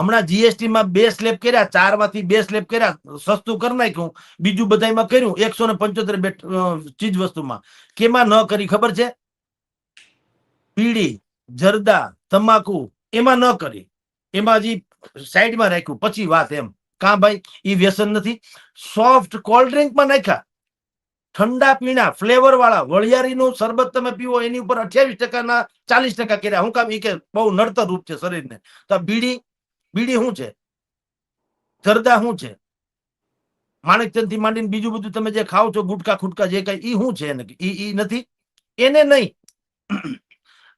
હમણાં જીએસટી માં બે સ્લેબ કર્યા ચારમાંથી બે સ્લેબ કર્યા, સસ્તું કરી નાખ્યું. બીજું બધામાં કર્યું, એકસો ને પંચોતેર ચીજ વસ્તુમાં. કેમાં ન કરી, ખબર છે? પીડી જરદા, તમાકુ, એમાં ન કરી. એમાં હજી સાઈડમાં રાખ્યું. પછી વાત એમ. કા ભાઈ એ વ્યસન નથી. સોફ્ટ કોલ્ડ ડ્રિંકમાં નાખ્યા. ઠંડા પીણા ફ્લેવર વાળા, વળિયારીનું શરબત તમે પીવો, એની ઉપર અઠ્યાવીસ ટકાના ચાલીસ ટકા કર્યા. હું કામ એ કે બહુ નડતર રૂપ છે શરીરને. તો બીડી બીડી શું છે? જરદા શું છે? માણેકચંદથી માંડીને બીજું બધું તમે જે ખાવ છો, ગુટકા, ખુટકા, જે કઈ, ઈ શું છે નથી? એને નહીં.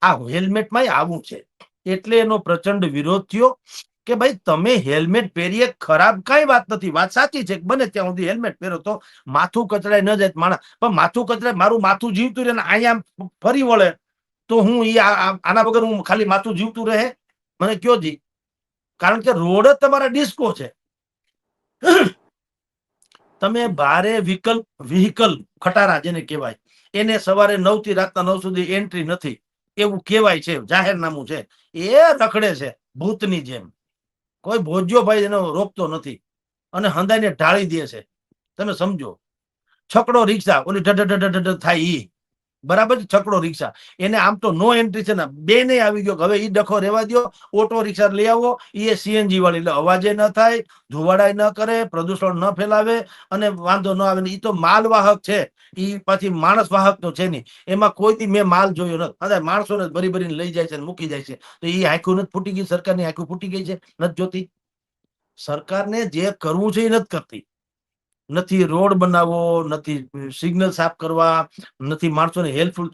આ હેલ્મેટમાં આવું છે. એટલે એનો પ્રચંડ વિરોધ થયો કે ભાઈ, તમે હેલ્મેટ પહેરીએ ખરાબ કઈ વાત નથી. વાત સાચી છે બને ત્યાં સુધી હેલ્મેટ પહેરો તો માથું કચડાય ન જાય માણસ પણ માથું કચડાય, મારું માથું જીવતું રહે ને અહીંયા ફરી વળે તો હું ઈ આના વગર હું ખાલી માથું જીવતું રહે? મને કયો જી? કારણ કે રોડ જ તમારા ડિસ્કો છે. તમે ભારે વ્હીકલ વ્હીકલ ખટારા જેને કહેવાય, એને સવારે નવથી રાતના નવ સુધી એન્ટ્રી નથી. એવું કહેવાય છે, જાહેરનામું છે. એ રખડે છે, ભૂતની જેમ. કોઈ ભોજ્યો ભાઈ એનો રોકતો નથી અને હંદાઈને ઢાળી દે છે. તમે સમજો. છકડો રિક્ષા, ઓલી ઢ થાય ઈ. બરાબર? છકડો રિક્ષા. એને આમ તો નો એન્ટ્રી છે ને બે ને આવી ગયો હવે એ ડખો રહેવા દ્યો, ઓટો રિક્ષા લઈ આવો. એ સીએનજી વાળી, એટલે અવાજે ન થાય, ધુવાડાય ન કરે, પ્રદૂષણ ન ફેલાવે અને વાંધો ન આવે. ઈ તો માલવાહક છે. એ પાછી માણસ વાહક તો છે નહીં. એમાં કોઈથી મેં માલ જોયો નથી. અને માણસોને ભરી ભરીને લઈ જાય છે અને મૂકી જાય છે. તો એ આખું નથી ફૂટી ગઈ સરકારની આખું ફૂટી ગઈ છે? નથી જોતી? સરકારને જે કરવું છે એ નથી કરતી. નથી રોડ બનાવવો નથી સિગ્નલ સાફ કરવા નથી માણસોને હેલ્પફુલ